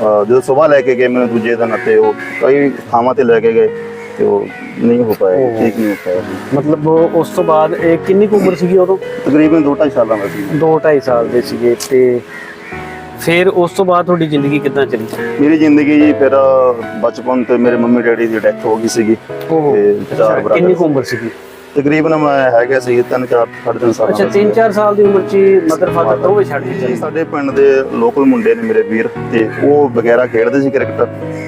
ਅਹ ਜਦੋਂ ਸਵੇਰ ਲੈ ਕੇ ਗਏ ਮੈਨੂੰ ਦੂਜੇ ਦਿਨ ਅਤੇ ਉਹ ਕਈ ਥਾਵਾਂ ਤੇ ਲੈ ਕੇ ਗਏ ਤੇ ਉਹ ਨਹੀਂ ਹੋ ਪਾਇਆ। ਠੀਕ ਨਹੀਂ ਹੋ ਪਾਇਆ ਮਤਲਬ ਉਸ ਤੋਂ ਬਾਅਦ ਇਹ ਕਿੰਨੀ ਕੁ ਉਮਰ ਸੀਗੀ ਉਦੋਂ? ਤਕਰੀਬਨ 2.5 ਸਾਲਾਂ ਦਾ ਸੀ। 2.5 ਸਾਲ ਦੇ ਸੀਗੇ ਤੇ ਫਿਰ ਉਸ ਤੋਂ ਬਾਅਦ ਤੁਹਾਡੀ ਜ਼ਿੰਦਗੀ ਕਿੱਦਾਂ ਚੱਲੀ? ਮੇਰੀ ਜ਼ਿੰਦਗੀ ਜੀ ਫਿਰ ਬਚਪਨ ਤੇ ਮੇਰੇ ਮੰਮੀ ਡੈਡੀ ਦੀ ਡੈਥ ਹੋ ਗਈ ਸੀਗੀ ਤੇ ਚਾਰ ਕਿੰਨੀ ਕੁ ਉਮਰ ਸੀਗੀ? ਤਕਰੀਬਨ ਮੈਂ ਹੈਗਾ ਸੀ ਤਿੰਨ ਚਾਰ ਸਾਢੇ ਤਿੰਨ ਸਾਲਾਂ ਅੱਛਾ ਦਾ 3-4 ਸਾਲ ਦੀ ਉਮਰ 'ਚ ਮਦਰ ਫਾਦਰ ਦੋਵੇਂ ਛੱਡ ਜੀ ਦਿੱਤੇ ਸਾਡੇ ਪਿੰਡ ਦੇ ਲੋਕਲ ਮੁੰਡੇ ਨੇ ਮੇਰੇ ਵੀਰ ਤੇ ਉਹ ਵਗੈਰਾ ਖੇਡਦੇ ਸੀ ਕ੍ਰਿਕਟ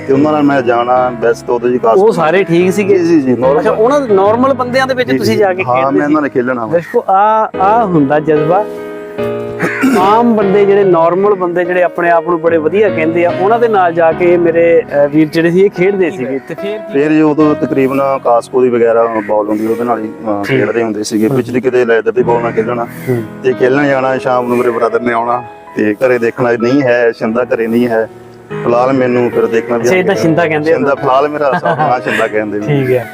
ਤੇ ਉਹਨਾਂ ਨਾਲ ਮੈਂ ਜਾਣਾ ਬੈਸਟ ਉਹਦੇ ਜੀ ਖਾਸ ਉਹ ਸਾਰੇ ਠੀਕ ਸੀਗੇ ਜੀ ਜੀ। ਅੱਛਾ ਉਹਨਾਂ ਨਾਰਮਲ ਬੰਦਿਆਂ ਦੇ ਵਿੱਚ ਤੁਸੀਂ ਜੀ। ਕੇ ਹਾਂ ਖੇਡਦੇ ਮੈਂ ਸੀ ਇਹਨਾਂ ਨੇ ਖੇਲਣਾ। ਦੇਖੋ ਆ ਆ ਹੁੰਦਾ ਜਜ਼ਬਾ ਆਮ ਬੰਦੇ ਜਿਹੜੇ ਨਾਰਮਲ ਬੰਦੇ ਜਿਹੜੇ ਆਪਣੇ ਆਪ ਨੂੰ ਬੜੇ ਵਧੀਆ ਕਹਿੰਦੇ ਆ ਉਹਨਾਂ ਦੇ ਨਾਲ ਜਾ ਕੇ ਮੇਰੇ ਵੀਰ ਜਿਹੜੇ ਸੀ ਇਹ ਖੇਡਦੇ ਸੀਗੇ। ਤੇ ਫਿਰ ਫਿਰ ਜੋ ਉਦੋਂ ਤਕਰੀਬਨ ਕਾਸਕੋ ਦੀ ਵਗੈਰਾ ਬਾਲ ਹੁੰਦੀ ਉਹਦੇ ਨਾਲ ਹੀ ਖੇਡਦੇ ਹੁੰਦੇ ਸੀਗੇ। ਪਿਛਲੀ ਕਿਤੇ ਲੈਦਰ ਦੀ ਬਾਲ ਨਾਲ ਖੇਡਣਾ। ਤੇ ਖੇਲਣ ਜਾਣਾ ਸ਼ਾਮ ਨੂੰ ਮੇਰੇ ਬ੍ਰਦਰ ਨੇ ਆਉਣਾ। ਤੇ ਘਰੇ ਦੇਖਣਾ ਨਹੀਂ ਹੈ ਸ਼ਿੰਦਾ ਘਰੇ ਨਹੀਂ ਹੈ। ਫਿਲਹਾਲ ਮੈਨੂੰ ਫਿਰ ਦੇਖਣਾ ਵੀ ਅੱਛਾ, ਇਹਦਾ ਸ਼ਿੰਦਾ ਕਹਿੰਦੇ ਆ। ਸ਼ਿੰਦਾ ਫਿਲਹਾਲ ਮੇਰਾ ਸਾਹਮਣਾ ਸ਼ਿੰਦਾ ਕਹਿੰਦੇ ਵੀ। ਠੀਕ ਹੈ।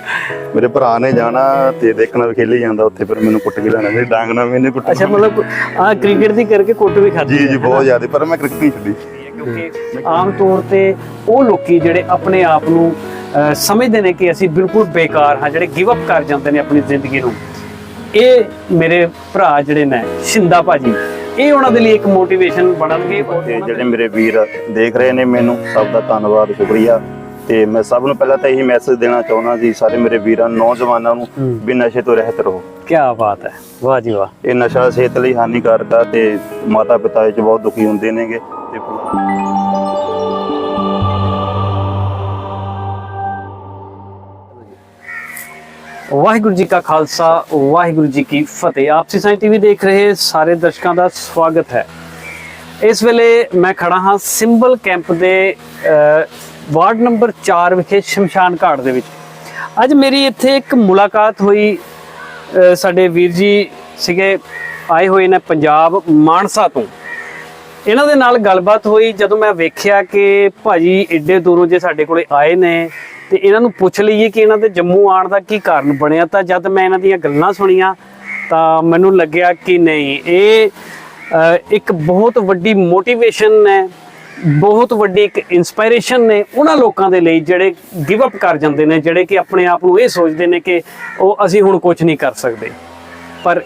ਮੇਰੇ ਭਰਾ ਨੇ ਜਾਣਾ ਤੇ ਦੇਖਣਾ ਵੀ ਖੇਲੀ ਜਾਂਦਾ ਉੱਥੇ ਫਿਰ ਮੈਨੂੰ ਕੁੱਟ ਕੇ ਲੈਣਾ। ਮੇਰੀ ਡਾਂਗ ਨਾਲ ਮੈਨੇ ਕੁੱਟ ਅੱਛਾ ਮਤਲਬ ਆ ਕ੍ਰਿਕਟ ਦੀ ਕਰਕੇ ਕੁੱਟ ਵੀ ਖਾਦੀ ਜੀ ਜੀ ਬਹੁਤ ਜ਼ਿਆਦਾ ਪਰ ਮੈਂ ਕ੍ਰਿਕਟ ਨਹੀਂ ਛੱਡੀ। ਕਿਉਂਕਿ ਆਮ ਤੌਰ ਤੇ ਉਹ ਲੋਕੀ ਜਿਹੜੇ ਆਪਣੇ ਆਪ ਨੂੰ ਸਮਝਦੇ ਨੇ ਕਿ ਅਸੀਂ ਬਿਲਕੁਲ ਬੇਕਾਰ ਹਾਂ ਜਿਹੜੇ ਗਿਵ ਅਪ ਕਰ ਜਾਂਦੇ ਨੇ ਆਪਣੀ ਜ਼ਿੰਦਗੀ ਨੂੰ। ਇਹ ਮੇਰੇ ਭਰਾ ਜਿਹੜੇ ਨੇ ਸ਼ਿੰਦਾ ਭਾਜੀ। ਇਹ ਉਹਨਾਂ ਦੇ ਲਈ ਇੱਕ ਮੋਟੀਵੇਸ਼ਨ ਬਣਨਗੇ? ਤੇ ਜਿਹੜੇ ਮੇਰੇ ਵੀਰ ਦੇਖ ਰਹੇ ਨੇ ਮੈਨੂੰ ਸਭ ਦਾ ਧੰਨਵਾਦ ਸ਼ੁਕਰੀਆ। ਤੇ ਮੈਂ ਸਭ ਨੂੰ ਪਹਿਲਾਂ ਤਾਂ ਇਹੀ ਮੈਸੇਜ ਦੇਣਾ ਚਾਹੁੰਦਾ ਜੀ ਸਾਰੇ ਮੇਰੇ ਵੀਰਾਂ ਨੌਜਵਾਨਾਂ ਨੂੰ। ਵੀ ਨਸ਼ੇ ਤੋਂ ਰਹਿਤ ਰਹੋ। ਕੀ ਬਾਤ ਹੈ। ਵਾਹ ਜੀ ਵਾਹ। ਇਹ ਨਸ਼ਾ ਸਿਹਤ ਲਈ ਹਾਨੀਕਾਰਕ ਆ ਤੇ ਮਾਤਾ ਪਿਤਾ ਇਹ ਚ ਬਹੁਤ ਦੁਖੀ ਹੁੰਦੇ ਨੇਗੇ। ਤੇ ਵਾਹਿਗੁਰੂ ਜੀ ਕਾ ਖਾਲਸਾ, ਵਾਹਿਗੁਰੂ ਜੀ ਕੀ ਫਤਿਹ। ਆਪਸੀ ਸਾਈ ਟੀਵੀ ਦੇਖ ਰਹੇ ਸਾਰੇ ਦਰਸ਼ਕਾਂ ਦਾ ਸਵਾਗਤ ਹੈ। ਇਸ ਵੇਲੇ ਮੈਂ ਖੜਾ ਹਾਂ ਸਿੰਬਲ ਕੈਂਪ ਦੇ ਵਾਰਡ ਨੰਬਰ 4 ਵਿਖੇ ਸ਼ਮਸ਼ਾਨ ਘਾਟ ਦੇ ਵਿੱਚ। ਅੱਜ ਮੇਰੀ ਇੱਥੇ ਇੱਕ ਮੁਲਾਕਾਤ ਹੋਈ ਸਾਡੇ ਵੀਰ ਜੀ ਸੀਗੇ, ਆਏ ਹੋਏ ਨੇ ਪੰਜਾਬ ਮਾਨਸਾ ਤੋਂ। ਇਹਨਾਂ ਦੇ ਨਾਲ ਗੱਲਬਾਤ ਹੋਈ ਜਦੋਂ ਮੈਂ ਵੇਖਿਆ ਕਿ ਭਾਜੀ ਏਡੇ ਦੂਰੋਂ ਜੇ ਸਾਡੇ ਕੋਲੇ ਆਏ ਨੇ ਤੇ ਇਹਨਾਂ ਨੂੰ ਪੁੱਛ ਲਈਏ ਕਿ ਇਹਨਾਂ ਦੇ ਜੰਮੂ ਆਉਣ ਦਾ ਕੀ ਕਾਰਨ ਬਣਿਆ। ਤਾਂ ਜਦ ਮੈਂ ਇਹਨਾਂ ਦੀਆਂ ਗੱਲਾਂ ਸੁਣੀਆਂ, ਤਾਂ ਮੈਨੂੰ ਲੱਗਿਆ ਕਿ ਨਹੀਂ, ਇਹ ਇੱਕ ਬਹੁਤ ਵੱਡੀ ਮੋਟੀਵੇਸ਼ਨ ਹੈ ਬਹੁਤ ਵੱਡੀ ਇੱਕ ਇਨਸਪੀਰੇਸ਼ਨ ਨੇ ਉਹਨਾਂ ਲੋਕਾਂ ਦੇ ਲਈ ਜਿਹੜੇ ਗਿਵ ਅਪ ਕਰ ਜਾਂਦੇ ਨੇ, ਜਿਹੜੇ ਕਿ ਆਪਣੇ ਆਪ ਨੂੰ ਇਹ ਸੋਚਦੇ ਨੇ ਕਿ ਉਹ ਅਸੀਂ ਹੁਣ ਕੁਝ ਨਹੀਂ ਕਰ ਸਕਦੇ। ਪਰ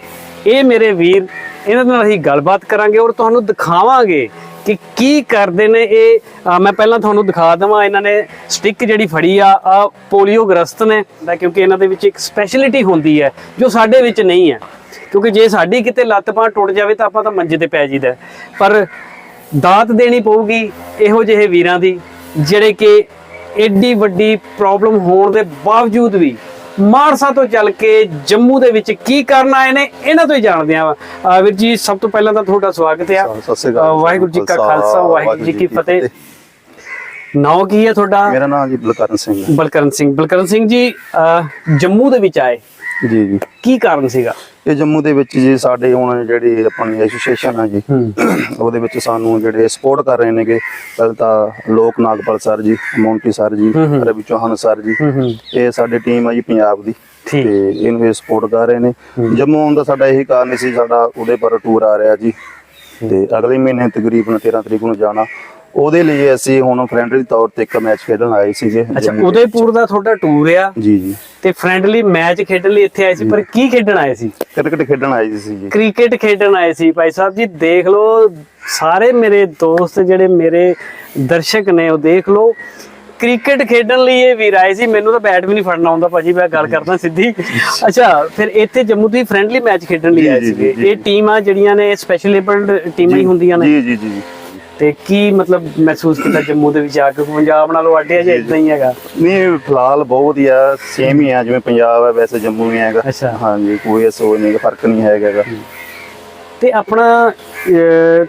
ਇਹ ਮੇਰੇ ਵੀਰ, ਇਹਨਾਂ ਨਾਲ ਅਸੀਂ ਗੱਲਬਾਤ ਕਰਾਂਗੇ ਔਰ ਤੁਹਾਨੂੰ ਦਿਖਾਵਾਂਗੇ ਕਿ ਕੀ ਕਰਦੇ ਨੇ ਇਹ? ਮੈਂ ਪਹਿਲਾਂ ਤੁਹਾਨੂੰ ਦਿਖਾ ਦਵਾਂ, ਇਹਨਾਂ ਨੇ ਸਟਿੱਕ ਜਿਹੜੀ ਫੜੀ ਆ ਆ ਪੋਲੀਓ ਗ੍ਰਸਤ ਨੇ ਕਿਉਂਕਿ ਇਹਨਾਂ ਦੇ ਵਿੱਚ ਇੱਕ ਸਪੈਸ਼ਲਿਟੀ ਹੁੰਦੀ ਹੈ, ਜੋ ਸਾਡੇ ਵਿੱਚ ਨਹੀਂ ਹੈ। ਕਿਉਂਕਿ ਜੇ ਸਾਡੀ ਕਿਤੇ ਲੱਤ ਬਾਂਹ ਟੁੱਟ ਜਾਵੇ ਤਾਂ ਆਪਾਂ ਤਾਂ ਮੰਜੇ ਤੇ ਪੈ ਜੀਦਾ ਪਰ ਦਾਤ ਦੇਣੀ ਪਊਗੀ ਇਹੋ ਜਿਹੇ ਵੀਰਾਂ ਦੀ, ਜਿਹੜੇ ਕਿ ਐਡੀ ਵੱਡੀ ਪ੍ਰੋਬਲਮ ਹੋਣ ਦੇ ਬਾਵਜੂਦ ਵੀ ਮਾਰਸਾ ਤੋਂ ਚੱਲ ਕੇ ਜੰਮੂ ਦੇ ਵਿੱਚ ਕੀ ਕਰਨ ਆਏ ਨੇ ਇਹਨਾਂ ਤੋਂ ਹੀ ਜਾਣਦੇ ਆ ਵੀਰ ਜੀ ਸਭ ਤੋਂ ਪਹਿਲਾਂ ਤਾਂ ਤੁਹਾਡਾ ਸਵਾਗਤ ਹੈ। ਅਕਾਲ। ਵਾਹਿਗੁਰੂ ਜੀ ਕਾ ਖਾਲਸਾ ਵਾਹਿਗੁਰੂ ਜੀ ਕੀ ਫਤਿਹ। ਨਾਮ ਕੀ ਹੈ ਤੁਹਾਡਾ? ਮੇਰਾ ਨਾਮ ਜੀ ਬਲਕਰਨ ਸਿੰਘ ਹੈ। ਬਲਕਰਨ ਸਿੰਘ ਬਲਕਰਨ ਸਿੰਘ ਜੀ ਜੰਮੂ ਦੇ ਵਿੱਚ ਆਏ। ਜੀ ਜੀ। ਕੀ ਕਾਰਨ ਸੀਗਾ? ਇਹ ਜੰਮੂ ਦੇ ਵਿੱਚ ਜੀ ਸਾਡੇ ਹੁਣ ਜਿਹੜੀ ਆਪਣੀ ਐਸੋਸੀਏਸ਼ਨ ਆ ਜੀ ਉਹਦੇ ਵਿੱਚ ਸਾਨੂੰ ਜਿਹੜੇ ਸਪੋਰਟ ਕਰ ਰਹੇ ਨੇਗੇ ਪਹਿਲਾਂ ਤਾਂ ਲੋਕ ਨਾਗਪਾਲ ਸਰ ਜੀ ਮੌਂਟੀ ਸਰ ਜੀ ਰਵੀ ਚੌਹਾਨ ਸਰ ਜੀ ਇਹ ਸਾਡੀ ਟੀਮ ਆ ਜੀ ਪੰਜਾਬ ਦੀ। ਤੇ ਇਹਨੂੰ ਇਹ ਸਪੋਰਟ ਕਰ ਰਹੇ ਨੇ। ਜੰਮੂ ਆਉਣ ਦਾ ਸਾਡਾ ਇਹੀ ਕਾਰਨ ਸੀ ਸਾਡਾ ਉਹਦੇ ਪਰ ਟੂਰ ਆ ਰਿਹਾ ਜੀ। ਤੇ ਅਗਲੇ ਮਹੀਨੇ ਤਕਰੀਬਨ 13 ਤਰੀਕ ਨੂੰ ਜਾਣਾ। ਉਹਦੇ ਲਈ ਅਸੀਂ ਹੁਣ ਫਰੈਂਡਲੀ ਤੌਰ ਤੇ ਇੱਕ ਮੈਚ ਖੇਡਣ ਆਏ ਸੀਗੇ ਅੱਛਾ ਜੰਮੂ ਦੇ ਉਦੈਪੁਰ ਦਾ ਤੁਹਾਡਾ ਟੂਰ ਆ? ਜੀ ਜੀ। ਤੇ ਫ੍ਰੈਂਡਲੀ ਮੈਚ ਖੇਡਣ ਲਈ ਇੱਥੇ ਆਏ ਸੀ ਪਰ ਕੀ ਖੇਡਣ ਆਏ ਸੀ? ਕ੍ਰਿਕਟ ਖੇਡਣ ਆਏ ਸੀ ਜੀ। ਕ੍ਰਿਕਟ ਖੇਡਣ ਆਏ ਸੀ ਭਾਈ ਸਾਹਿਬ ਜੀ ਦੇਖ ਲਓ ਸਾਰੇ ਮੇਰੇ ਦੋਸਤ ਜਿਹੜੇ ਮੇਰੇ ਦਰਸ਼ਕ ਨੇ ਉਹ ਦੇਖ ਲਓ ਕ੍ਰਿਕਟ ਖੇਡਣ ਲਈ ਇਹ ਵੀਰ ਆਏ ਸੀ ਮੈਨੂੰ ਤਾਂ ਬੈਟ ਵੀ ਨਹੀਂ ਫੜਨਾ ਆਉਂਦਾ ਭਾਜੀ ਮੈਂ ਗੱਲ ਕਰਦਾ ਸਿੱਧੀ। ਅੱਛਾ ਫਿਰ ਇੱਥੇ ਜੰਮੂ ਤੋਂ ਫ੍ਰੈਂਡਲੀ ਮੈਚ ਖੇਡਣ ਲਈ ਜੀ, ਆਏ ਜੀ, ਸੀਗੇ। ਜੀ, ਇਹ ਟੀਮਾਂ ਜਿਹੜੀਆਂ ਨੇ ਸਪੈਸ਼ਲ ਏਬਲਡ ਟੀਮਾਂ ਹੀ ਹੁੰਦੀਆਂ ਨੇ। ਜੀ ਜੀ ਜੀ। ਤੇ ਕੀ ਮਤਲਬ ਮਹਿਸੂਸ ਕੀਤਾ ਜੰਮੂ ਦੇ ਵਿੱਚ ਆ ਕੇ? ਪੰਜਾਬ ਨਾਲੋਂ ਅੱਡੇ ਜਾਂ ਇਦਾਂ ਹੀ ਹੈਗਾ। ਨਹੀਂ ਫਿਲਹਾਲ ਬਹੁਤ ਹੀ ਆ ਸੇਮ ਹੀ ਆ ਜਿਵੇਂ ਪੰਜਾਬ ਹੈ ਵੈਸੇ ਜੰਮੂ ਵੀ ਹੈਗਾ। ਅੱਛਾ। ਹਾਂਜੀ ਕੋਈ ਐਸੋ ਨਹੀਂ ਫ਼ਰਕ ਨਹੀਂ ਹੈਗਾ। ਤੇ ਆਪਣਾ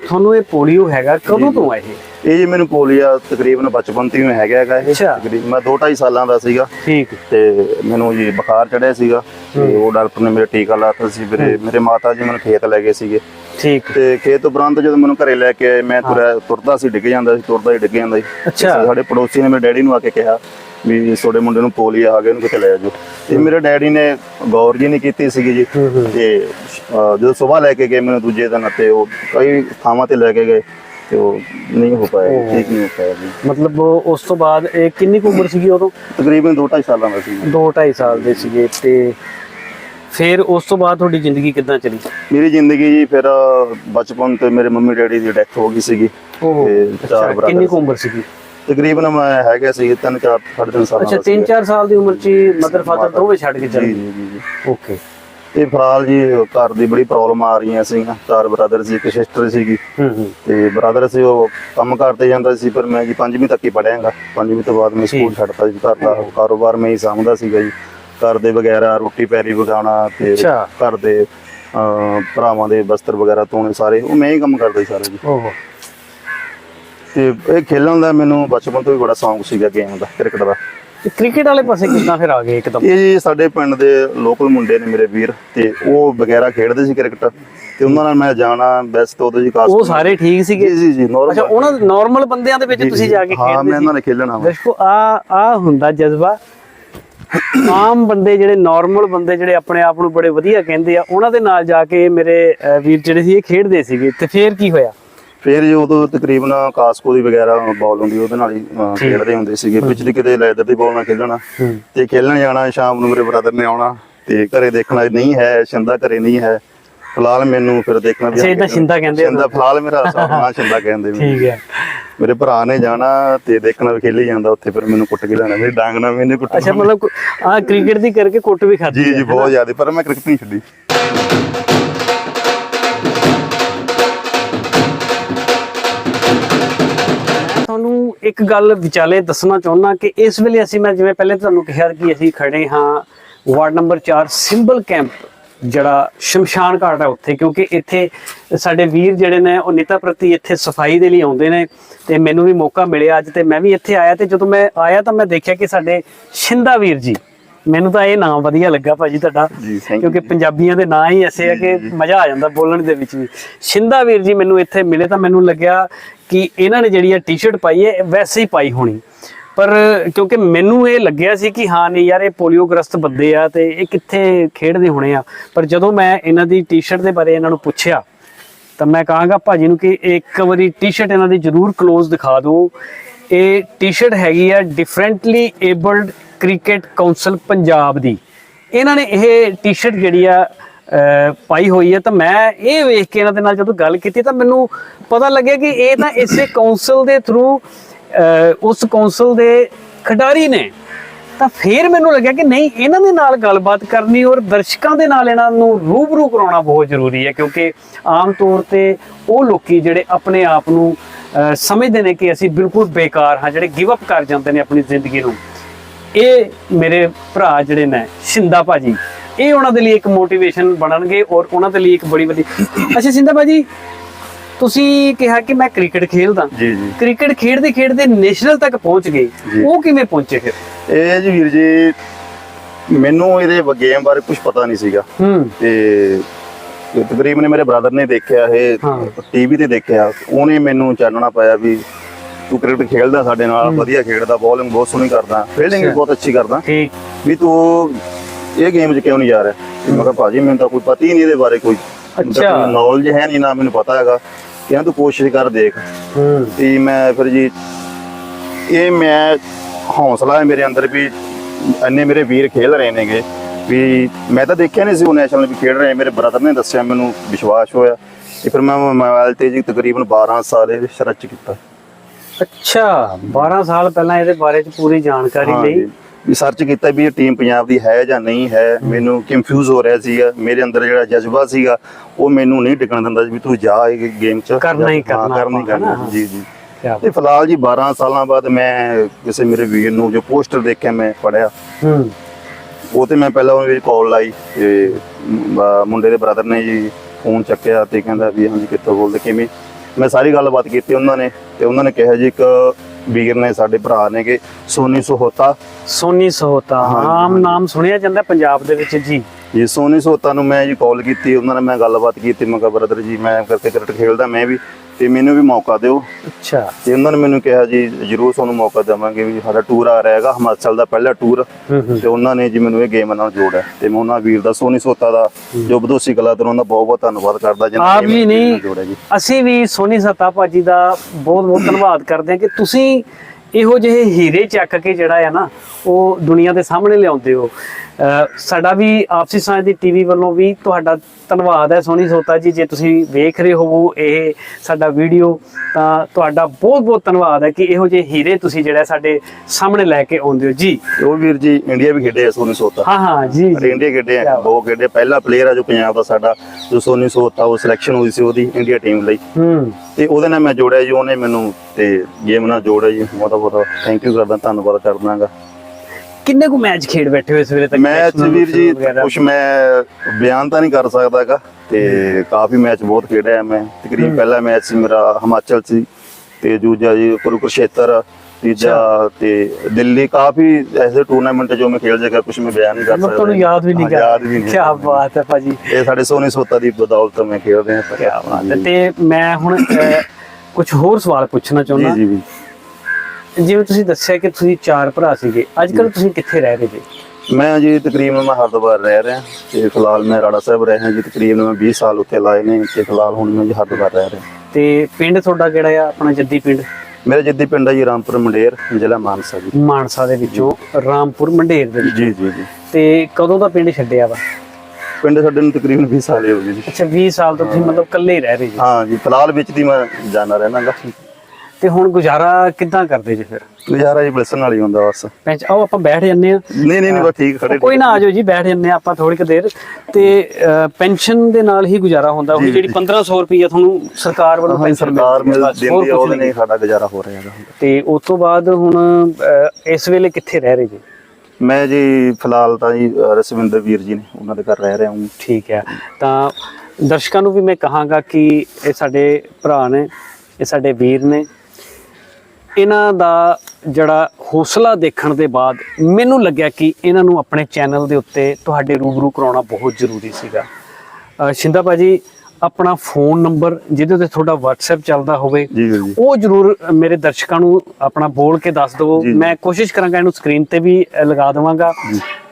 ਤੁਹਾਨੂੰ ਇਹ ਪੋਲੀਓ ਹੈਗਾ। ਕਦੋਂ ਤੋਂ ਆ ਇਹ? ਇਹ ਜੀ ਮੈਨੂੰ ਪੋਲੀਆ ਤਕਰੀਬਨ ਬਚਪਨ ਤੋਂ ਹੀ ਹੈਗਾ ਹੈਗਾ ਇਹ। ਅੱਛਾ। ਤਕਰੀਬਨ ਮੈਂ 2.5 ਸਾਲਾਂ ਦਾ ਸੀਗਾ। ਠੀਕ। ਤੇ ਮੈਨੂੰ ਜੀ ਬੁਖਾਰ ਚੜਿਆ ਸੀਗਾ। ਤੇ ਉਹ ਡਾਕਟਰ ਨੇ ਮੇਰੇ ਟੀਕਾ ਲਾਤਾ ਸੀ। ਮੇਰੇ ਮੇਰੇ ਮਾਤਾ ਜੀ ਮੈਨੂੰ ਖੇਤ ਲੈ ਗਏ ਸੀਗੇ। ਠੀਕ। ਤੇ ਖੇਤ ਉਪਰੰਤ ਜਦੋਂ ਮੈਨੂੰ ਘਰੇ ਲੈ ਕੇ ਆਏ ਮੈਂ ਤੁਰਿਆ ਤੁਰਦਾ ਸੀ ਡਿੱਗ ਜਾਂਦਾ ਸੀ ਤੁਰਦਾ ਹੀ ਡਿੱਗ ਜਾਂਦਾ ਸੀ। ਅੱਛਾ। ਤੇ ਸਾਡੇ ਪੜੋਸੀ ਨੇ ਮੇਰੇ ਡੈਡੀ ਨੂੰ ਆ ਕੇ ਕਿਹਾ ਵੀ ਤੁਹਾਡੇ ਮੁੰਡੇ ਨੂੰ ਪੋਲੀਆ ਆ ਗਿਆ ਇਹਨੂੰ ਕਿਤੇ ਲੈ ਜਾਓ। ਤੇ ਮੇਰੇ ਡੈਡੀ ਨੇ ਗੌਰ ਜੀ ਨਹੀਂ ਕੀਤੀ ਸੀਗੀ ਜੀ। ਤੇ ਅਹ, ਜਦੋਂ ਸਵੇਰ ਲੈ ਕੇ ਗਏ ਮੈਨੂੰ ਦੂਜੇ ਦਿਨ ਤੇ ਉਹ ਕਈ ਥਾਵਾਂ ਤੇ ਲੈ ਕੇ ਗਏ। ਤੇ ਉਹ ਨਹੀਂ ਹੋ ਪਾਇਆ। ਠੀਕ ਨਹੀਂ ਹੋ ਪਾਇਆ ਜੀ। ਮਤਲਬ ਉਸ ਤੋਂ ਬਾਅਦ ਇਹ ਕਿੰਨੀ ਕੁ ਉਮਰ ਸੀਗੀ ਉਦੋਂ? ਤਕਰੀਬਨ 2.5 ਸਾਲਾਂ ਦਾ ਸੀ। 2 2.5 ਸਾਲ ਦੇ ਸੀਗੇ ਤੇ ਫਿਰ ਉਸ ਤੋਂ ਬਾਅਦ ਤੁਹਾਡੀ ਜ਼ਿੰਦਗੀ ਕਿੱਦਾਂ ਚਲੀ? ਮੇਰੀ ਜ਼ਿੰਦਗੀ ਜੀ ਫਿਰ ਬਚਪਨ ਤੇ ਮੇਰੇ ਮੰਮੀ ਡੈਡੀ ਦੀ ਡੈਥ ਹੋ ਗਈ ਸੀਗੀ। ਤੇ ਚਾਰ ਕਿੰਨੀ ਬ੍ਰਦਰ ਕੁ ਉਮਰ ਸੀਗੀ? ਤਕਰੀਬਨ ਮੈਂ ਹੈਗਾ ਸੀ ਤਿੰਨ ਚਾਰ ਸਾਢੇ ਤਿੰਨ ਸਾਲਾਂ ਅੱਛਾ ਦਾ 3-4 ਸਾਲ ਦੀ ਉਮਰ 'ਚ ਮਦਰ ਫਾਦਰ ਦੋਵੇਂ ਛੱਡ ਕੇ ਚਲੇ ਜੀ ਜੀ ਜੀ। ਓਕੇ। ਤੇ ਫਿਲਹਾਲ ਜੀ ਘਰ ਦੀ ਬੜੀ ਪ੍ਰੋਬਲਮ ਆ ਰਹੀਆਂ ਸੀਗੀਆਂ। ਚਾਰ ਬ੍ਰਦਰ ਸੀ ਇੱਕ ਸਿਸਟਰ ਸੀਗੀ। ਤੇ ਬ੍ਰਦਰ ਸੀ ਉਹ ਕੰਮ ਕਰਤੇ ਜਾਂਦਾ ਸੀ ਪਰ ਮੈਂ ਜੀ ਪੰਜਵੀਂ ਤੱਕ ਹੀ ਪੜਿਆਂਗਾ ਪੰਜਵੀਂ ਤੋਂ ਬਾਅਦ ਮੈਂ ਸਕੂਲ। ਛੱਡਤਾ ਜੀ ਘਰ ਦਾ ਕਾਰੋਬਾਰ ਮੈਂ ਹੀ ਸਾਂਭਦਾ ਸੀਗਾ ਜੀ। ਘਰ ਦੇ ਵਗੈਰਾ ਰੋਟੀ ਪੈਰੀ ਵਗਾਉਣਾ ਤੇ। ਘਰ ਦੇ ਭਰਾਵਾਂ ਦੇ ਬਸਤਰ ਵਗੈਰਾ ਧੋਣੇ ਸਾਰੇ ਉਹ ਮੈਂ ਹੀ ਕੰਮ ਕਰਦਾ ਸੀ ਸਾਰਾ ਜੀ। ਓਹੋ। ਤੇ ਇਹ ਖੇਲਣ ਦਾ ਮੈਨੂੰ ਬਚਪਨ ਤੋਂ ਹੀ ਬੜਾ ਸ਼ੌਂਕ ਸੀਗਾ ਗੇਮ ਦਾ ਕ੍ਰਿਕਟ ਦਾ। ਕ੍ਰਿਕਟ ਵਾਲੇ ਪਾਸੇ ਕਿੱਦਾਂ ਫਿਰ ਆ ਗਏ ਇੱਕਦਮ? ਇਹ ਜੀ ਸਾਡੇ ਪਿੰਡ ਦੇ ਲੋਕਲ ਮੁੰਡੇ ਨੇ ਮੇਰੇ ਵੀਰ ਤੇ ਉਹ ਵਗੈਰਾ ਖੇਡਦੇ ਸੀ ਕ੍ਰਿਕਟ ਤੇ ਉਹਨਾਂ ਨਾਲ ਮੈਂ ਜਾਣਾ ਤਾਂ ਉਦੋਂ ਜੀ ਖਾਸ ਉਹ ਸਾਰੇ ਠੀਕ ਸੀਗੇ? ਜੀ ਜੀ ਜੀ ਅੱਛਾ ਉਹਨਾਂ ਨਾਰਮਲ ਬੰਦਿਆਂ ਦੇ ਵਿੱਚ ਤੁਸੀਂ ਜੀ। ਕੇ ਹਾਂ ਖੇਡਦੇ ਮੈਂ ਸੀ। ਇਹਨਾਂ ਨੇ ਖੇਲਣਾ ਵਾ। ਦੇਖੋ ਆ ਆ ਹੁੰਦਾ ਜਜ਼ਬਾ। ਆਮ ਬੰਦੇ ਜਿਹੜੇ ਨਾਰਮਲ ਬੰਦੇ ਜਿਹੜੇ ਆਪਣੇ ਆਪ ਨੂੰ ਬੜੇ ਵਧੀਆ ਕਹਿੰਦੇ ਆ ਉਹਨਾਂ ਦੇ ਨਾਲ ਜਾ ਕੇ ਮੇਰੇ ਵੀਰ ਜਿਹੜੇ ਸੀ ਇਹ ਖੇਡਦੇ ਸੀਗੇ। ਤੇ ਫੇਰ ਕੀ ਹੋਇਆ? ਫਿਰ ਜੀ ਉਦੋਂ ਤਕਰੀਬਨ ਕਾਸਕੋ ਦੀ ਵਗੈਰਾ ਬਾਲ ਹੁੰਦੀ ਉਹਦੇ ਨਾਲ ਹੀ ਅਹ। ਖੇਡਦੇ ਹੁੰਦੇ ਸੀਗੇ। ਪਿਛਲੀ ਕਿਤੇ ਲੈਦਰ ਦੀ ਬਾਲ ਨਾਲ ਖੇਡਣਾ ਤੇ ਖੇਲਣ ਜਾਣਾ ਸ਼ਾਮ ਨੂੰ ਮੇਰੇ ਬ੍ਰਦਰ ਨੇ ਆਉਣਾ ਤੇ ਘਰੇ ਦੇਖਣਾ ਨਹੀਂ ਹੈ ਸ਼ਿੰਦਾ ਘਰੇ ਨਹੀਂ ਹੈ। ਫਿਲਹਾਲ ਮੈਨੂੰ ਫਿਰ ਦੇਖਣਾ ਵੀ ਅੱਛਾ, ਏਦਾਂ ਸ਼ਿੰਦਾ ਕਹਿੰਦੇ ਆ। ਸ਼ਿੰਦਾ ਫਿਲਹਾਲ ਮੇਰਾ ਸਾਹਮਣਾ ਸ਼ਿੰਦਾ ਕਹਿੰਦੇ ਮੈਨੂੰ। ਠੀਕ ਹੈ। ਮੇਰੇ ਭਰਾ ਨੇ ਜਾਣਾ ਤੇ ਦੇਖਣਾ ਵੀ ਖੇਲੀ ਜਾਂਦਾ ਉੱਥੇ ਫਿਰ ਮੈਨੂੰ ਕੁੱਟ ਕੇ ਲੈਣਾ ਮੇਰੀ ਡਾਂਗ ਨਾਲ ਮੈਨੂੰ ਕੁੱਟ ਅੱਛਾ ਮਤਲਬ ਆ ਕ੍ਰਿਕਟ ਦੀ ਕਰਕੇ ਕੁੱਟ ਵੀ ਖਾਦੀ ਜੀ ਜੀ ਬਹੁਤ ਜ਼ਿਆਦਾ ਪਰ ਮੈਂ ਕ੍ਰਿਕਟ ਨਹੀਂ ਛੱਡੀ। ਇੱਕ ਗੱਲ ਵਿਚਾਲੇ ਦੱਸਣਾ ਚਾਹੁੰਦਾ ਕਿ ਇਸ ਵੇਲੇ ਅਸੀਂ ਮੈਂ ਜਿਵੇਂ ਪਹਿਲੇ ਤੁਹਾਨੂੰ ਕਿਹਾ ਕਿ ਅਸੀਂ ਖੜੇ ਹਾਂ, ਵਾਰਡ ਨੰਬਰ 4 ਸਿੰਬਲ ਕੈਂਪ ਜਿਹੜਾ ਸ਼ਮਸ਼ਾਨ ਘਾਟ ਹੈ ਉੱਥੇ, ਕਿਉਂਕਿ ਇੱਥੇ ਸਾਡੇ ਵੀਰ ਜਿਹੜੇ ਨੇ, ਉਹ ਨਿਤਾ ਪ੍ਰਤੀ ਇੱਥੇ ਸਫ਼ਾਈ ਦੇ ਲਈ ਆਉਂਦੇ ਨੇ ਤੇ ਮੈਨੂੰ ਵੀ ਮੌਕਾ ਮਿਲਿਆ ਅੱਜ ਤੇ ਮੈਂ ਵੀ ਇੱਥੇ ਆਇਆ ਤੇ ਜਦੋਂ ਮੈਂ ਆਇਆ ਤਾਂ ਮੈਂ ਦੇਖਿਆ ਕਿ ਸਾਡੇ ਸ਼ਿੰਦਾ ਵੀਰ ਜੀ ਮੈਨੂੰ ਤਾਂ ਇਹ ਨਾਮ ਵਧੀਆ ਲੱਗਾ ਭਾਜੀ ਤੁਹਾਡਾ ਕਿਉਂਕਿ ਪੰਜਾਬੀਆਂ ਦੇ ਨਾਂ ਹੀ ਐਸੇ ਆ ਕਿ ਮਜ਼ਾ ਆ ਜਾਂਦਾ ਬੋਲਣ ਦੇ ਵਿੱਚ ਵੀ। ਸ਼ਿੰਦਾ ਵੀਰ ਜੀ ਮੈਨੂੰ ਇੱਥੇ ਮਿਲੇ ਤਾਂ ਮੈਨੂੰ ਲੱਗਿਆ ਕਿ ਇਹਨਾਂ ਨੇ ਜਿਹੜੀ ਆ ਟੀ-ਸ਼ਰਟ ਪਾਈ ਹੈ ਵੈਸੇ ਹੀ ਪਾਈ ਹੋਣੀ। ਪਰ ਕਿਉਂਕਿ ਮੈਨੂੰ ਇਹ ਲੱਗਿਆ ਸੀ ਕਿ ਹਾਂ ਨਹੀਂ ਯਾਰ ਇਹ ਪੋਲੀਓਗ੍ਰਸਤ ਬੰਦੇ ਆ ਤੇ ਇਹ ਕਿੱਥੇ ਖੇਡਦੇ ਹੋਣੇ ਆ। ਪਰ ਜਦੋਂ ਮੈਂ ਇਹਨਾਂ ਦੀ ਟੀ-ਸ਼ਰਟ ਦੇ ਬਾਰੇ ਇਹਨਾਂ ਨੂੰ ਪੁੱਛਿਆ ਤਾਂ ਮੈਂ ਕਹਾਂਗਾ ਭਾਜੀ ਨੂੰ ਕਿ ਇੱਕ ਵਾਰੀ ਟੀ-ਸ਼ਰਟ ਇਹਨਾਂ ਦੀ ਜਰੂਰ ক্লোਜ਼ ਦਿਖਾ ਦਿਓ। ਇਹ ਟੀ-ਸ਼ਰਟ ਹੈਗੀ ਆ differently abled cricket council Punjab ਦੀ। ਇਹਨਾਂ ਨੇ ਇਹ ਟੀ-ਸ਼ਰਟ ਜਿਹੜੀ ਆ ਪਾਈ ਹੋਈ ਹੈ ਤਾਂ ਮੈਂ ਇਹ ਵੇਖ ਕੇ ਇਹਨਾਂ ਦੇ ਨਾਲ ਜਦੋਂ ਗੱਲ ਕੀਤੀ ਤਾਂ ਮੈਨੂੰ ਪਤਾ ਲੱਗਿਆ ਕਿ ਇਹ ਤਾਂ ਇਸੇ ਕਾਉਂਸਲ ਦੇ ਥਰੂ ਉਸ ਕਾਉਂਸਲ ਦੇ ਖਿਡਾਰੀ ਨੇ। ਤਾਂ ਫਿਰ ਮੈਨੂੰ ਲੱਗਿਆ ਕਿ ਨਹੀਂ ਇਹਨਾਂ ਦੇ ਨਾਲ ਗੱਲਬਾਤ ਕਰਨੀ ਔਰ ਦਰਸ਼ਕਾਂ ਦੇ ਨਾਲ ਇਹਨਾਂ ਨੂੰ ਰੂਬਰੂ ਕਰਾਉਣਾ ਬਹੁਤ ਜ਼ਰੂਰੀ ਹੈ ਕਿਉਂਕਿ ਆਮ ਤੌਰ ਤੇ ਉਹ ਲੋਕੀ ਜਿਹੜੇ ਆਪਣੇ ਆਪ ਨੂੰ ਅਹ, ਸਮਝਦੇ ਨੇ ਕਿ ਅਸੀਂ ਬਿਲਕੁਲ ਬੇਕਾਰ ਹਾਂ ਜਿਹੜੇ ਗਿਵ ਅਪ ਕਰ ਜਾਂਦੇ ਨੇ ਆਪਣੀ ਜ਼ਿੰਦਗੀ ਨੂੰ। ਇਹ ਮੇਰੇ ਭਰਾ ਜਿਹੜੇ ਨੇ ਸ਼ਿੰਦਾ ਭਾਜੀ ਇਹ ਉਹਨਾਂ ਦੇ ਲਈ ਇੱਕ ਮੋਟੀਵੇਸ਼ਨ ਬਣਨਗੇ ਔਰ ਉਹਨਾਂ ਦੇ ਲਈ ਇੱਕ ਬੜੀ ਵੱਡੀ ਅੱਛਾ ਸ਼ਿੰਦਾ ਭਾਜੀ ਤੁਸੀਂ ਕਿਹਾ ਕਿ ਮੈਂ ਕ੍ਰਿਕਟ ਖੇਡਦਾ ਜੀ ਜੀ। ਕ੍ਰਿਕਟ ਖੇਡਦੇ ਖੇਡਦੇ ਨੈਸ਼ਨਲ ਤੱਕ ਪਹੁੰਚ ਗਏ। ਉਹ ਕਿਵੇਂ ਪਹੁੰਚੇ ਫਿਰ? ਇਹ ਜੀ ਵੀਰ ਜੀ ਮੈਨੂੰ ਇਹਦੇ ਗੇਮ ਬਾਰੇ ਕੁਝ ਪਤਾ ਨਹੀਂ ਸੀਗਾ। ਤੇ ਤਕਰੀਬਨ ਮੇਰੇ ਬ੍ਰਦਰ ਨੇ ਦੇਖਿਆ ਇਹ। ਟੀਵੀ ਤੇ ਦੇਖਿਆ। ਉਹਨੇ ਮੈਨੂੰ ਚਾਨਣਾ ਪਾਇਆ ਵੀ ਤੂੰ ਕ੍ਰਿਕਟ ਖੇਡਦਾ ਸਾਡੇ ਨਾਲ ਵਧੀਆ ਖੇਡਦਾ ਬੋਲਿੰਗ ਬਹੁਤ ਸੋਹਣੀ ਕਰਦਾ ਫੀਲਡਿੰਗ ਵੀ। ਬਹੁਤ ਅੱਛੀ ਕਰਦਾ। ਠੀਕ। ਵੀ ਤੂੰ ਇਹ ਗੇਮ 'ਚ ਕਿਉਂ ਨਹੀਂ ਜਾ ਰਿਹਾ? ਮੈਂ ਕਿਹਾ ਭਾਜੀ ਮੈਨੂੰ ਤਾਂ ਕੋਈ ਪਤਾ ਹੀ ਨਹੀਂ ਇਹਦੇ ਬਾਰੇ ਕੋਈ। ਅੱਛਾ। ਨੌਲੇਜ ਹੈ ਨਹੀਂ ਨਾ ਮੈਨੂੰ ਪਤਾ ਹੈਗਾ। ਕਹਿੰਦਾ ਤੂੰ ਕੋਸ਼ਿਸ਼ ਕਰ ਦੇਖ। ਹੂੰ। ਤੇ ਮੈਂ ਫਿਰ ਜੀ ਇਹ ਮੈਂ ਹੌਸਲਾ ਹੈ ਮੇਰੇ ਅੰਦਰ ਵੀ ਇੰਨੇ ਮੇਰੇ ਵੀਰ ਖੇਲ ਰਹੇ ਨੇਗੇ। ਵੀ ਮੈਂ ਤਾਂ ਦੇਖਿਆ ਨਹੀਂ ਸੀ ਉਹ ਨੈਸ਼ਨਲ ਵੀ ਖੇਡ ਰਹੇ। ਮੇਰੇ ਬ੍ਰਦਰ ਨੇ ਦੱਸਿਆ ਮੈਨੂੰ ਵਿਸ਼ਵਾਸ ਹੋਇਆ। ਤੇ ਫਿਰ ਮੈਂ ਮੋਬਾਈਲ ਤੇ ਜੀ ਤਕਰੀਬਨ 12 ਸਾਲ ਇਹ ਸਰਚ ਕੀਤਾ। ਅੱਛਾ 12 ਸਾਲ ਪਹਿਲਾਂ ਇਹਦੇ ਬਾਰੇ ਚ ਪੂਰੀ ਜਾਣਕਾਰੀ ਲਈ। ਵੀ ਸਰਚ ਕੀਤਾ ਵੀ ਇਹ ਟੀਮ ਪੰਜਾਬ ਦੀ ਹੈ ਜਾਂ ਨਹੀਂ ਹੈ। ਮੈਨੂੰ ਕੰਫਿਊਜ਼ ਹੋ ਰਿਹਾ ਸੀਗਾ। ਮੇਰੇ ਅੰਦਰ ਜਿਹੜਾ ਜਜ਼ਬਾ ਸੀਗਾ ਉਹ ਮੈਨੂੰ ਨਹੀਂ ਟਿਕਣ ਦਿੰਦਾ ਸੀ ਵੀ ਤੂੰ ਜਾ ਇਹ ਗੇਮ 'ਚ। ਕਰਨਾ ਹੀ ਕਰਨਾ ਕਰਨਾ ਹੀ ਆਪਾਂ, ਕਰਨਾ। ਹਨਾ? ਜੀ। ਜੀ ਤੇ ਫਿਲਹਾਲ ਜੀ 12 ਸਾਲਾਂ ਬਾਅਦ ਮੈਂ ਕਿਸੇ ਮੇਰੇ ਵੀਰ ਨੂੰ ਜੋ ਪੋਸਟਰ ਦੇਖਿਆ ਮੈਂ ਪੜਿਆ ਹੂੰ। ਉਹ ਤੇ ਮੈਂ ਪਹਿਲਾਂ ਉਹਨੂੰ ਕਾਲ ਲਾਈ ਤੇ ਮੁੰਡੇ ਦੇ ਬ੍ਰਦਰ ਨੇ ਜੀ ਫੋਨ ਚੱਕਿਆ ਤੇ ਕਹਿੰਦਾ ਵੀ ਹਾਂਜੀ ਕਿੱਥੋਂ ਬੋਲਦੇ ਕਿਵੇਂ? ਮੈਂ ਸਾਰੀ ਗੱਲਬਾਤ ਕੀਤੀ ਉਹਨਾਂ ਨੇ ਤੇ ਉਹਨਾਂ ਨੇ ਕਿਹਾ ਜੀ ਇੱਕ ਵੀਰ ਨੇ ਸਾਡੇ ਭਰਾ ਨੇ ਕਿ ਸੋਨੀ ਸੋਹਤਾ ਸੋਨੀ ਸਹੋਤਾ ਹਾਂ, ਆਮ। ਨਾਮ ਸੁਣਿਆ ਜਾਂਦਾ ਪੰਜਾਬ ਦੇ ਵਿੱਚ ਜੀ ਜੀ ਸੋਨੀ ਸੋਤਾ ਨੂੰ ਮੈਂ ਜੀ ਕਾਲ ਕੀਤੀ ਉਹਨਾਂ ਨਾਲ ਮੈਂ ਗੱਲਬਾਤ ਕੀਤੀ ਮੈਂ ਕਿਹਾ ਬ੍ਰਦਰ ਜੀ ਮੈਂ ਕਰਕੇ ਕ੍ਰਿਕਟ ਖੇਡਦਾ ਮੈਂ ਵੀ ਤੇ ਮੈਨੂੰ ਵੀ ਮੌਕਾ ਦਿਓ। ਅੱਛਾ। ਤੇ ਉਹਨਾਂ ਨੇ ਮੈਨੂੰ ਕਿਹਾ ਜੀ ਜਰੂਰ ਤੁਹਾਨੂੰ ਮੌਕਾ ਦੇਵਾਂਗੇ ਵੀ ਸਾਡਾ ਟੂਰ ਆ ਰਿਹਾ ਹੈਗਾ ਹਿਮਾਚਲ ਦਾ ਪਹਿਲਾ ਟੂਰ ਤੇ ਉਹਨਾਂ ਨੇ ਜੀ ਮੈਨੂੰ ਇਹ ਗੇਮ ਨਾਲ ਜੋੜਿਆ। ਤੇ ਮੈਂ ਉਹਨਾਂ ਵੀਰ ਦਾ ਸੋਨੀ ਸੋਤਾ ਦਾ ਜੋ ਬਦੋਸੀ ਕਲਾ ਤੋਂ ਉਹਨਾਂ ਦਾ ਬਹੁਤ ਬਹੁਤ ਧੰਨਵਾਦ ਕਰਦਾ ਜਿਹਨਾਂ ਆਪ ਵੀ ਨਹੀਂ ਨਾਲ ਜੋੜਿਆ ਜੀ। ਅਸੀਂ ਵੀ ਸੋਨੀ ਸੱਤਾ ਭਾਜੀ ਦਾ ਬਹੁਤ ਬਹੁਤ ਧੰਨਵਾਦ ਕਰਦੇ ਹਾਂ ਕਿ ਤੁਸੀਂ ਇਹੋ ਜਿਹੇ ਹੀਰੇ ਚੱਕ ਕੇ ਜਿਹੜਾ ਆ ਨਾ ਉਹ ਦੁਨੀਆ ਦੇ ਸਾਹਮਣੇ ਲਿਆਉਂਦੇ ਹੋ। ਸਾਡਾ ਵੀ ਆਪਸੀ ਸਾਂਝ ਦੀ ਟੀਵੀ ਵੱਲੋਂ ਵੀ ਤੁਹਾਡਾ ਧੰਨਵਾਦ ਹੈ ਸੋਨੀ ਸੋਤਾ ਜੀ। ਜੇ ਤੁਸੀਂ ਵੇਖ ਰਹੇ ਹੋ ਇਹ ਸਾਡਾ ਵੀਡੀਓ ਤਾਂ ਤੁਹਾਡਾ ਬਹੁਤ ਬਹੁਤ ਧੰਨਵਾਦ ਹੈ ਕਿ ਇਹੋ ਜਿਹੇ ਹੀਰੇ ਤੁਸੀਂ ਜਿਹੜਾ ਸਾਡੇ ਸਾਹਮਣੇ ਲੈ ਕੇ ਆਉਂਦੇ ਹੋ। ਜੀ। ਉਹ ਵੀਰ ਜੀ ਇੰਡੀਆ ਵੀ ਖੇਡੇ ਆ ਸੋਨੀ ਸੋਤਾ। ਹਾਂ ਹਾਂ ਜੀ ਇੰਡੀਆ ਖੇਡੇ ਆ। ਬਹੁਤ ਖੇਡੇ। ਪਹਿਲਾ ਪਲੇਅਰ ਆ ਜੋ ਪੰਜਾਬ ਦਾ ਸਾਡਾ ਜੋ ਸੋਨੀ ਸੋਤਾ ਉਹ ਸਿਲੈਕਸ਼ਨ ਹੋਈ ਸੀ ਉਹਦੀ ਇੰਡੀਆ ਟੀਮ ਲਈ। ਹੂੰ। ਤੇ ਉਹਦੇ ਨਾਲ ਮੈਂ ਜੋੜਿਆ ਜੀ ਉਹਨੇ ਮੈਨੂੰ ਤੇ ਗੇਮ ਨਾਲ ਜੋੜਿਆ ਜੀ। ਬਹੁਤ ਬਹੁਤ ਥੈਂਕ ਯੂ ਕਰਦਾ ਧੰਨਵਾਦ ਕਰਦਾਗਾ। ਕਿੰਨੇ ਕੁ ਮੈਚ ਖੇਡ ਬੈਠੇ ਹੋ ਇਸ ਵੇਲੇ ਤੱਕ? ਮੈਚ ਵੀਰ ਜੀ? ਕੁਛ ਮੈਂ ਬਿਆਨ ਤਾਂ ਨਹੀਂ ਕਰ ਸਕਦਾਗਾ ਤੇ ਕਾਫੀ ਮੈਚ ਬਹੁਤ ਖੇਡਿਆ ਮੈਂ। ਤਕਰੀਬ ਪਹਿਲਾ ਮੈਚ ਸੀ ਮੇਰਾ ਹਿਮਾਚਲ ਸੀ ਤੇ ਦੂਜਾ ਜੀ ਕੁਰੂਕਸ਼ੇਤਰ ਤੀਜਾ ਤੇ ਦਿੱਲੀ। ਕਾਫੀ ਐਸੇ ਟੂਰਨਾਮੈਂਟ ਜੋ ਮੈਂ ਖੇਡ ਜਗਾ ਕੁਛ ਮੈਂ ਬਿਆਨ ਨਹੀਂ ਕਰ ਸਕਦਾ ਤੁਹਾਨੂੰ ਯਾਦ ਵੀ ਨਹੀਂ ਕਰ ਯਾਦ ਵੀ ਨਹੀਂ। ਕੀ ਬਾਤ ਹੈ ਭਾਜੀ। ਇਹ ਸਾਡੇ ਸੋਨੀ ਸੋਤਾ ਦੀ ਬਦੌਲਤ ਮੈਂ ਖੇਡ ਰਿਹਾ ਕੀ ਬਾਤ ਹੈ। ਤੇ ਮੈਂ ਹੁਣ ਕੁਝ ਹੋਰ ਸਵਾਲ ਪੁੱਛਣਾ ਚਾਹੁੰਦਾ। ਜੀ ਜੀ। ਜਿਵੇਂ ਤੁਸੀਂ ਦੱਸਿਆ ਕਿ ਤੁਸੀਂ ਚਾਰ ਭਰਾ ਸੀਗੇ ਅੱਜ ਕੱਲ ਤੁਸੀਂ ਕਿੱਥੇ ਰਹਿ ਰਹੇ ਜੀ? ਮੈਂ ਜੀ ਤਕਰੀਬਨ ਮੈਂ ਹਰਿਦੁਆਰ ਰਹਿ ਰਿਹਾ ਤੇ ਫਿਲਹਾਲ ਮੈਂ ਰਾੜਾ ਸਾਹਿਬ ਰਿਹਾ ਜੀ ਤਕਰੀਬਨ ਮੈਂ 20 ਸਾਲ ਉੱਥੇ ਲਾਏ ਨੇ ਤੇ ਫਿਲਹਾਲ ਹੁਣ ਮੈਂ ਜੀ ਹਰਿਦੁਆਰ ਰਹਿ ਰਿਹਾ। ਤੇ ਪਿੰਡ ਤੁਹਾਡਾ ਕਿਹੜਾ ਆ ਆਪਣਾ ਜੱਦੀ ਪਿੰਡ? ਮੇਰੇ ਜਿੱਦੀ ਪਿੰਡ ਹੈ ਜੀ ਰਾਮਪੁਰ ਮੰਡੇਰ ਜ਼ਿਲ੍ਹਾ ਮਾਨਸਾ ਜੀ। ਮਾਨਸਾ ਦੇ ਵਿੱਚੋਂ ਰਾਮਪੁਰ ਮੰਡੇਰ ਦੇ ਵਿੱਚ। ਜੀ ਜੀ ਜੀ। ਤੇ ਕਦੋਂ ਦਾ ਪਿੰਡ ਛੱਡਿਆ ਵਾ? ਪਿੰਡ ਸਾਡੇ ਨੂੰ ਤਕਰੀਬਨ 20 ਸਾਲ ਹੀ ਹੋ ਗਏ ਜੀ। ਅੱਛਾ 20 ਸਾਲ ਤੋਂ ਤੁਸੀਂ ਮਤਲਬ ਇਕੱਲੇ ਹੀ ਰਹਿ ਰਹੇ ਜੀ। ਹਾਂ ਜੀ ਫਿਲਹਾਲ ਵਿੱਚ ਦੀ ਮੈਂ ਜਾਣਾ ਰਹਿਣਾਗਾ ਤੇ ਹੁਣ ਗੁਜ਼ਾਰਾ ਕਿੱਦਾਂ ਕਰਦੇ ਜੀ ਫਿਰ? ਨਜ਼ਾਰਾ ਜੀ ਬਲਸਨ ਵਾਲੀ ਹੁੰਦਾ ਬਸ। ਪੈਂਚ ਆਓ ਆਪਾਂ ਬੈਠ ਜੰਨੇ ਆ ਨਹੀਂ ਨਹੀਂ ਨਹੀਂ ਬਸ ਠੀਕ ਖੜੇ ਕੋਈ ਨਾ ਆਜੋ ਜੀ ਬੈਠ ਜੰਨੇ ਆ ਆਪਾਂ ਥੋੜੀ ਕੁ ਦੇਰ। ਤੇ ਪੈਨਸ਼ਨ ਦੇ ਨਾਲ ਹੀ ਗੁਜ਼ਾਰਾ ਹੁੰਦਾ। ਉਹ ਜਿਹੜੀ 1500 ਰੁਪਏ ਤੁਹਾਨੂੰ ਸਰਕਾਰ ਵੱਲੋਂ ਪੈਨਸ਼ਨ ਸਰਕਾਰ ਮਿਲ ਦਿੰਦੀ ਆ ਉਹਦੇ। ਨਾਲ ਸਾਡਾ ਗੁਜ਼ਾਰਾ ਹੋ ਰਿਹਾ ਹੈਗਾ। ਤੇ ਉਸ ਤੋਂ ਬਾਅਦ ਹੁਣ ਇਸ ਵੇਲੇ ਕਿੱਥੇ ਰਹਿ ਰਹੇ ਜੀ? ਮੈਂ ਜੀ ਫਿਲਹਾਲ ਤਾਂ ਜੀ ਰਸਵਿੰਦਰ ਵੀਰ ਜੀ ਨੇ ਉਹਨਾਂ ਦੇ ਘਰ ਰਹਿ ਰਿਹਾ ਹਾਂ। ਠੀਕ ਹੈ। ਤਾਂ ਦਰਸ਼ਕਾਂ ਨੂੰ ਵੀ ਮੈਂ ਕਹਾਂਗਾ ਕਿ ਇਹ ਸਾਡੇ ਭਰਾ ਨੇ ਇਹ ਸਾਡੇ ਵੀਰ ਨੇ ਇਹਨਾਂ ਦਾ ਜਿਹੜਾ ਹੌਸਲਾ ਦੇਖਣ ਦੇ ਬਾਅਦ ਮੈਨੂੰ ਲੱਗਿਆ ਕਿ ਇਹਨਾਂ ਨੂੰ ਆਪਣੇ ਚੈਨਲ ਦੇ ਉੱਤੇ ਤੁਹਾਡੇ ਰੂਬਰੂ ਕਰਾਉਣਾ ਬਹੁਤ ਜ਼ਰੂਰੀ ਸੀਗਾ। ਅਹ ਸ਼ਿੰਦਾ ਭਾਜੀ ਆਪਣਾ ਫੋਨ ਨੰਬਰ ਜਿਹਦੇ ਉੱਤੇ ਤੁਹਾਡਾ WhatsApp ਚੱਲਦਾ ਹੋਵੇ ਉਹ ਜਰੂਰ ਮੇਰੇ ਦਰਸ਼ਕਾਂ ਨੂੰ ਆਪਣਾ ਬੋਲ ਕੇ ਦੱਸ ਦਿਓ। ਮੈਂ ਕੋਸ਼ਿਸ਼ ਕਰਾਂਗਾ ਇਹਨੂੰ ਸਕਰੀਨ ਤੇ ਵੀ ਲਗਾ ਦੇਵਾਂਗਾ।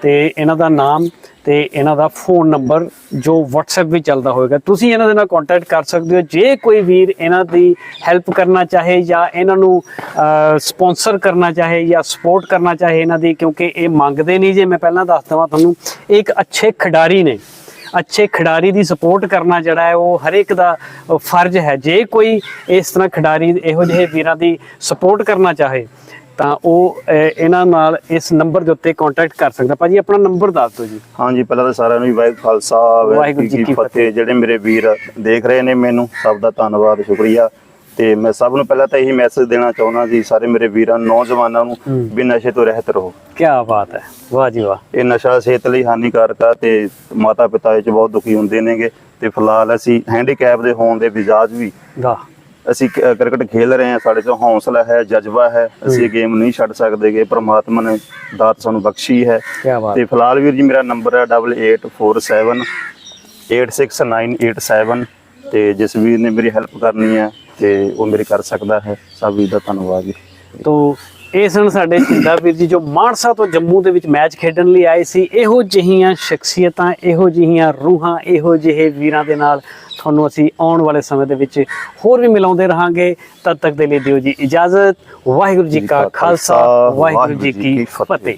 ਤੇ ਇਹਨਾਂ ਦਾ ਨਾਮ ਤੇ ਇਹਨਾਂ ਦਾ ਫੋਨ ਨੰਬਰ ਜੋ WhatsApp ਵੀ ਚੱਲਦਾ ਹੋਵੇਗਾ। ਤੁਸੀਂ ਇਹਨਾਂ ਦੇ ਨਾਲ ਕੰਟੈਕਟ ਕਰ ਸਕਦੇ ਹੋ। ਜੇ ਕੋਈ ਵੀਰ ਇਹਨਾਂ ਦੀ ਹੈਲਪ ਕਰਨਾ ਚਾਹੇ ਜਾਂ ਇਹਨਾਂ ਨੂੰ ਸਪਾਂਸਰ ਕਰਨਾ ਚਾਹੇ ਜਾਂ ਸਪੋਰਟ ਕਰਨਾ ਚਾਹੇ ਇਹਨਾਂ ਦੀ ਕਿਉਂਕਿ ਇਹ ਮੰਗਦੇ ਨਹੀਂ ਜੇ ਮੈਂ ਪਹਿਲਾਂ ਦੱਸ ਦਵਾਂ ਤੁਹਾਨੂੰ। ਇੱਕ ਅੱਛੇ ਖਿਡਾਰੀ ਨੇ। ਅੱਛੇ ਖਿਡਾਰੀ ਦੀ ਸਪੋਰਟ ਕਰਨਾ ਜਿਹੜਾ ਹੈ ਉਹ ਹਰ ਇੱਕ ਦਾ ਫਰਜ਼ ਹੈ। ਜੇ ਕੋਈ ਇਸ ਤਰ੍ਹਾਂ ਖਿਡਾਰੀ ਇਹੋ ਜਿਹੇ ਵੀਰਾਂ ਦੀ ਸਪੋਰਟ ਕਰਨਾ ਚਾਹੇ ਤਾਂ ਉਹ ਇਹਨਾਂ ਨਾਲ ਇਸ ਨੰਬਰ ਦੇ ਉੱਤੇ ਕੰਟੈਕਟ ਕਰ ਸਕਦਾ। ਭਾਜੀ ਆਪਣਾ ਨੰਬਰ ਦੱਸ ਦਿਓ ਜੀ। ਹਾਂਜੀ ਪਹਿਲਾਂ ਤਾਂ ਸਾਰਿਆਂ ਨੂੰ ਜੀ ਵਾਹਿਗੁਰੂ ਖਾਲਸਾ ਵਾਹਿਗੁਰੂ ਜੀ ਕੀ ਫਤਿਹ। ਜਿਹੜੇ ਮੇਰੇ ਵੀਰ ਦੇਖ ਰਹੇ ਨੇ ਮੈਨੂੰ ਸਭ ਦਾ ਧੰਨਵਾਦ ਸ਼ੁਕਰੀਆ। ਤੇ ਮੈਂ ਸਭ ਨੂੰ ਪਹਿਲਾਂ ਤਾਂ ਇਹੀ ਮੈਸੇਜ ਦੇਣਾ ਚਾਹੁੰਦਾ ਜੀ ਸਾਰੇ ਮੇਰੇ ਵੀਰਾਂ ਨੌਜਵਾਨਾਂ ਨੂੰ ਵੀ ਨਸ਼ੇ ਤੋਂ ਰਹਿਤ ਰਹੋ। ਕੀ ਬਾਤ ਹੈ। ਵਾਹ ਜੀ ਵਾਹ। ਇਹ ਨਸ਼ਾ ਸਿਹਤ ਲਈ ਹਾਨੀਕਾਰਕ ਆ ਤੇ ਮਾਤਾ ਪਿਤਾ ਇਹ ਚ ਬਹੁਤ ਦੁਖੀ ਹੁੰਦੇ ਨੇਗੇ। ਤੇ ਫਿਲਹਾਲ ਅਸੀਂ ਹੈਂਡੀਕੈਪ ਦੇ ਹੋਣ ਦੇ ਵਿਜਾਜ ਵੀ ਵਾਹ। ਅਸੀਂ ਕ੍ਰਿਕਟ ਖੇਲ ਰਹੇ ਹਾਂ। ਸਾਡੇ 'ਚ ਹੌਸਲਾ ਹੈ ਜਜ਼ਬਾ ਹੈ। ਅਸੀਂ ਇਹ ਗੇਮ ਨਹੀਂ ਛੱਡ ਸਕਦੇਗੇ ਪ੍ਰਮਾਤਮਾ ਨੇ ਦਾਤ ਸਾਨੂੰ ਬਖਸ਼ੀ ਹੈ। ਕੀ ਬਾਤ। ਤੇ ਫਿਲਹਾਲ ਵੀਰ ਜੀ ਮੇਰਾ ਨੰਬਰ ਹੈ 8847 86987 ਤੇ ਜਿਸ ਵੀਰ ਨੇ ਮੇਰੀ ਹੈਲਪ ਕਰਨੀ ਹੈ। ਤੇ ਉਹ ਮੇਰੀ ਕਰ ਸਕਦਾ ਹੈ। ਸਭ ਵੀਰ ਦਾ ਧੰਨਵਾਦ ਜੀ। ਤੋ ਇਹ ਸਨ ਸਾਡੇ ਚਿੰਦਾ ਵੀਰ ਜੀ ਜੋ ਮਾਨਸਾ ਤੋਂ ਜੰਮੂ ਦੇ ਵਿੱਚ ਮੈਚ ਖੇਡਣ ਲਈ ਆਏ ਸੀ। ਇਹੋ ਜਿਹੀਆਂ ਸ਼ਖਸੀਅਤਾਂ ਇਹੋ ਜਿਹੀਆਂ ਰੂਹਾਂ ਇਹੋ ਜਿਹੇ ਵੀਰਾਂ ਦੇ ਨਾਲ ਤੁਹਾਨੂੰ ਅਸੀਂ ਆਉਣ ਵਾਲੇ ਸਮੇਂ ਦੇ ਵਿੱਚ ਹੋਰ ਵੀ ਮਿਲਾਉਂਦੇ ਰਹਾਂਗੇ। ਤਦ ਤੱਕ ਦੇ ਲਈ ਦਿਓ ਜੀ ਇਜਾਜ਼ਤ। ਵਾਹਿਗੁਰੂ ਜੀ ਕਾ ਖਾਲਸਾ ਵਾਹਿਗੁਰੂ ਜੀ ਕੀ ਫਤਿਹ।